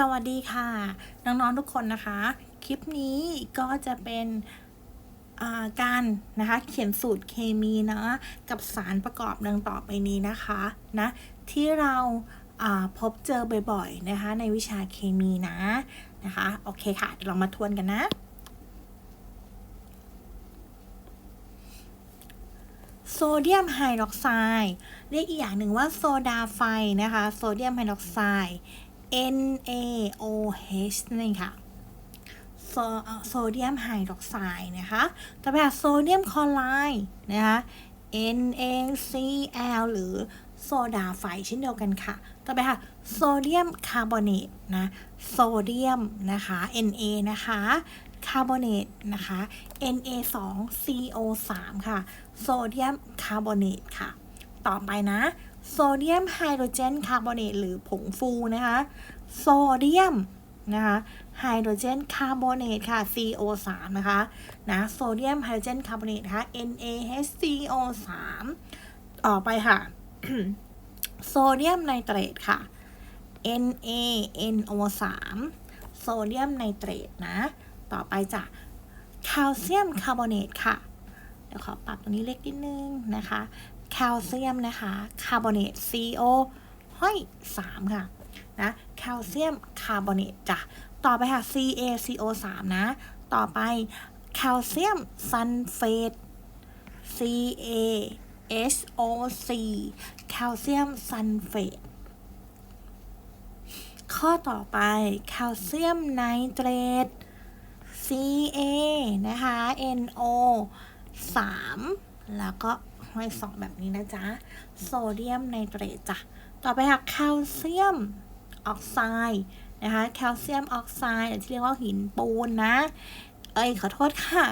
สวัสดีค่ะ น้องๆทุกคนนะคะ คลิปนี้ก็จะเป็นาการนะคะเขียนสูตรเคมีนะกับสารประกอบดังต่อไปนี้นะคะนะที่เราาพบเจอบ่อยๆนะคะในวิชาเคมีนะนะคะโอเคค่ะเรามาทวนกันนะ โซเดียมไฮดรอกไซด์เรียกอีกอย่างหนึ่งว่าโซดาไฟนะคะโซเดียมไฮดรอกไซด์ NaOH นั่นเองค่ะโซโซเดียมไฮดรอกไซด์นะคะต่อไปค่ะโซเดียมคลอไรด์นะคะ NaCl หรือโซดาไฟเช่นเดียวกันค่ะ ต่อไปค่ะโซเดียมคาร์บอเนตนะ โซเดียมนะคะ Na นะคะ คาร์บอเนตนะคะ Na2CO3 ค่ะ โซเดียมคาร์บอเนตค่ะ ต่อไปนะ โซเดียมไฮโดรเจนคาร์บอเนตหรือผงฟูนะคะโซเดียมนะคะไฮโดรเจนคาร์บอเนตค่ะ CO3 นะคะนะโซเดียมไฮโดรเจนคาร์บอเนตนะคะ NaHCO3 ต่อไปค่ะโซเดียมไนเตรตค่ะ NaNO3 โซเดียมไนเตรตนะ ต่อไปจะแคลเซียมคาร์บอเนตค่ะ เดี๋ยวขอปรับตรงนี้เล็กนิดนึงนะคะ แคลเซียมนะคะคาร์บอเนต CO ห้อย3ค่ะนะแคลเซียมคาร์บอเนตจ้ะต่อไปค่ะ CaCO3 นะ ต่อไปแคลเซียมซัลเฟต CaSO4 แคลเซียมซัลเฟตข้อต่อไปแคลเซียมไนเตรต Ca นะคะ NO 3 แล้วก็ ห้อยสองแบบนี้นะจ๊ะ โซเดียมไนเตรตจ้ะ ต่อไปค่ะแคลเซียมออกไซด์นะคะ แคลเซียมออกไซด์หรือที่เรียกว่าหินปูนนะ เอ้ยขอโทษค่ะ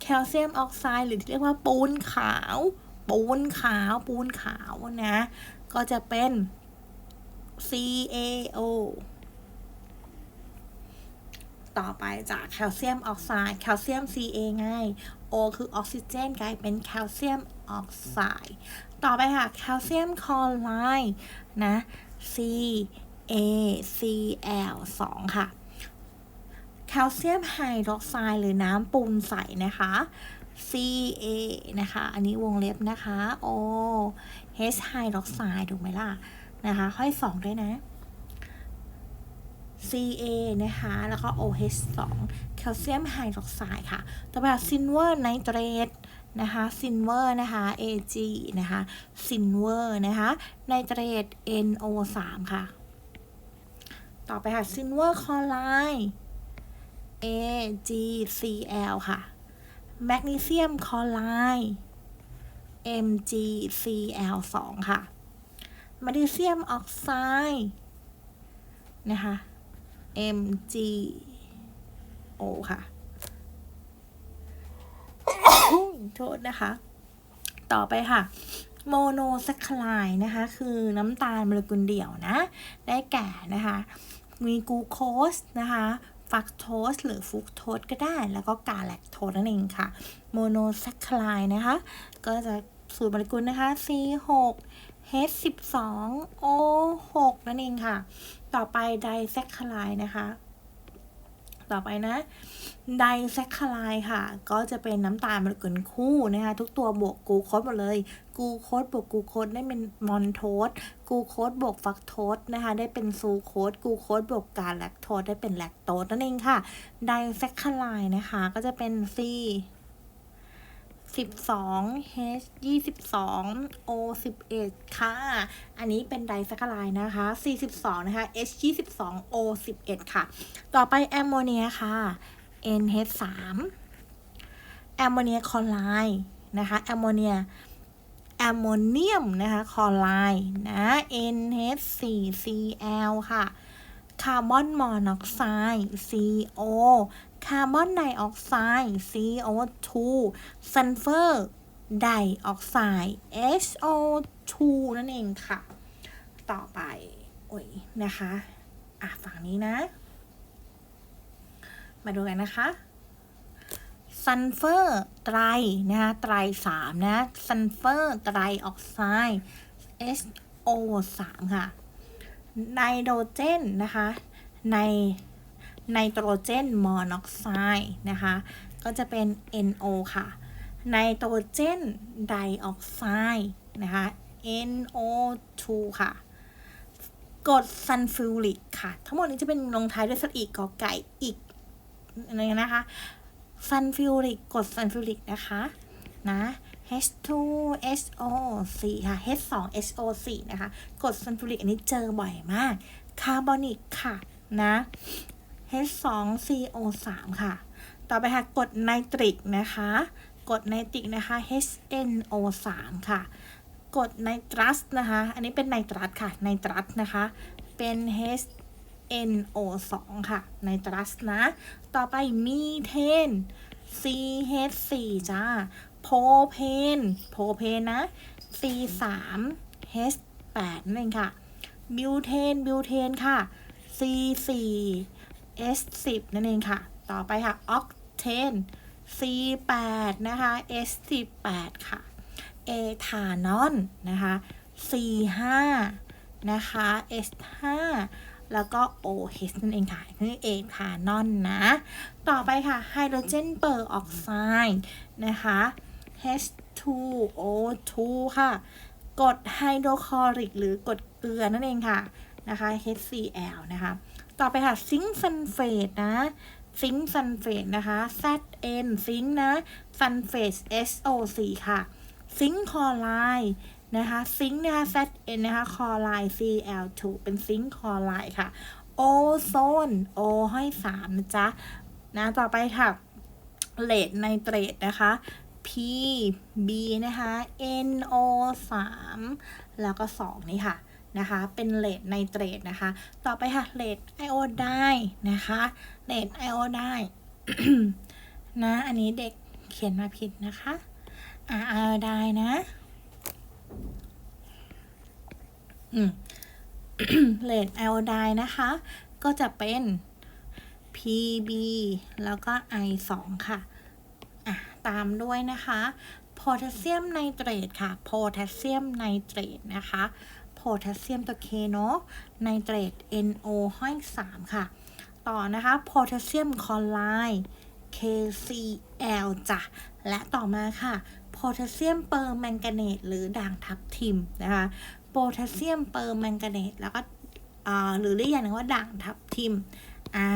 แคลเซียมออกไซด์หรือที่เรียกว่าปูนขาว ปูนขาว ปูนขาวนะ ก็จะเป็น CaO ต่อไปจากแคลเซียมออกไซด์แคลเซียม Ca ง่าย O คือออกซิเจนกลายเป็นแคลเซียมออกไซด์ต่อไปค่ะแคลเซียมคลอไรด์นะ CaCl 2ค่ะแคลเซียมไฮดรอกไซด์หรือน้ำปูนใสนะคะ Ca นะคะ อันนี้วงเล็บนะคะ O H ไฮดรอกไซด์ถูกไหมล่ะ นะคะ ค่อยสองด้วยนะ Ca นะคะ แล้วก็ OH 2 แคลเซียมไฮดรอกไซด์ค่ะ ต่อไปซินเวอร์ไนเตรตนะคะซินเวอร์นะคะ Ag นะคะซินเวอร์นะคะไนเตรต NO 3 ค่ะ ต่อไปค่ะซินเวอร์คลอไรด์ AgCl ค่ะ แมกนีเซียมคลอไรด์ MgCl 2 ค่ะ แมกนีเซียมออกไซด์นะคะ MgO ค่ะ โทษนะคะ ต่อไปค่ะโมโนแซคลายนะคะ คือน้ำตาลโมเลกุลเดี่ยวนะ ได้แก่นะคะ มีกูโคสนะคะฟักโทสหรือฟุกโทสก็ได้ แล้วก็กาแลคโทสนั่นเองค่ะ โมโนแซคคลายนะคะ ก็จะสูตรโมเลกุลนะคะ C6 H12 O6 นั่นเองค่ะ ต่อไปไดแซคคลายนะคะ ต่อไปนะ ไดแซคคลายค่ะ ก็จะเป็นน้ำตาลมเลกุลคู่นะคะ ทุกตัวบวกกูโคสหมดเลย กูโคสบวกกูโคสได้เป็นมอนโทส กูโคสบวกฟักโทสนะคะ ได้เป็นซูโคส กูโคสบวกกาแลคโทสได้เป็นแลคโตสนั่นเองค่ะ ไดแซคคลายนะคะ ก็จะเป็น C 12 H 22 O 11ค่ะ อันนี้เป็นไดแซคคลายนะคะ C 12นะคะ H 22 O 11ค่ะ ต่อไปแอมโมเนียค่ะ N H 3แอมโมเนียคลอไรด์นะคะแอมโมเนียแอมโมเนียมนะคะคลอไรด์นะ N H 4 Cl ค่ะ คาร์บอนมอนอกไซด์ CO คาร์บอนไดออกไซด์ CO2 ซัลเฟอร์ไดออกไซด์ SO2 นั่นเองค่ะ ต่อไป โอ้ยนะคะ อะ ฝั่งนี้นะ มาดูกันนะคะซัลเฟอร์ไตรนะคะไตรสามนะซัลเฟอร์ไตรออกไซด์ SO 3 ค่ะ ไนโตรเจนนะคะในไนโตรเจนมอนอกไซด์นะคะ ก็จะเป็น NO ค่ะ ไนโตรเจนไดออกไซด์นะคะ NO2 ค่ะกรดซัลฟิวริกค่ะ ทั้งหมดนี้จะเป็นลงท้ายด้วยสระอีกกอไก่อีกอะไรนะคะซัลฟิวริกกรดซัลฟิวริกนะคะ นะ H2SO4 ค่ะ H2SO4 นะคะกรดซัลฟิวริกอันนี้เจอบ่อยมาก คาร์บอนิกค่ะนะ H2CO3 ค่ะ ต่อไปค่ะกรดไนตริกนะคะกรดไนตริกนะคะ HNO3 ค่ะกรดไนตรัสนะคะ อันนี้เป็นไนตรัสค่ะ ไนตรัสนะคะ เป็น HNO2 ค่ะ ไนตรัสนะ ต่อไปมีเทน CH4 จ้า โพเพนโพเพนนะ C3H8 นั่นเองค่ะ บิวเทน บิวเทนค่ะ C4H10 นั่นเองค่ะ ต่อไปค่ะ ออกเทน C8 นะคะ S18 ค่ะ เอทานอนนะคะ C5 นะคะ S5 แล้วก็ OH นั่นเองค่ะคือเอทานอนนะ ต่อไปค่ะไฮโดรเจนเปอร์ออกไซด์นะคะ H2O2 ค่ะกรดไฮโดรคลอริก หรือกรดเกลือนั่นเองค่ะนะคะ HCl นะคะ ต่อไปค่ะซิงค์ซัลเฟตนะซิงค์ซัลเฟตนะคะ ZN ซิงค์นะซัลเฟต SO4 ค่ะ ซิงค์คลอไรด์นะคะ ซิงค์นะคะ ZN นะคะคลอไรด์ Cl2 เป็นซิงค์คลอไรด์ค่ะ โอโซน O ห้สามนะจ๊ะนะต่อไปค่ะเลดไนเตรตนะคะ P B นะคะ NO 3แล้วก็ 2 นี่ค่ะนะคะ เป็นเลดไนเตรตนะคะ ต่อไปค่ะเลดไอโอไดนะคะเลดไอโอไดนะ อันนี้เด็กเขียนมาผิดนะคะอ่าไอโอไดนะอืมเลดไอโอไดนะคะ ก็จะเป็น PB แล้วก็ I 2ค่ะอะ ตามด้วยนะคะโพแทสเซียมไนเตรตค่ะโพแทสเซียมไนเตรตนะคะโพแทสเซียมตัวเคเนาะไนเตรต NO ห้อย3ค่ะ ต่อนะคะโพแทสเซียมคลอไรด์ KCl จ้ะ และต่อมาค่ะโพแทสเซียมเปอร์แมงกาเนตหรือด่างทับทิมนะคะโพแทสเซียมเปอร์แมงกาเนตแล้วก็อ่าหรือเรียกอย่างนึงว่าด่างทับทิมอ่า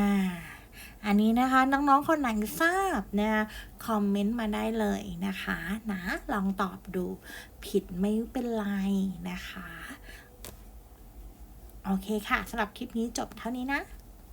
อันนี้นะคะน้องๆคนไหนทราบนะคอมเมนต์มาได้เลยนะคะนะลองตอบดูผิดไม่เป็นไรนะคะ โอเคค่ะสำหรับคลิปนี้จบเท่านี้นะ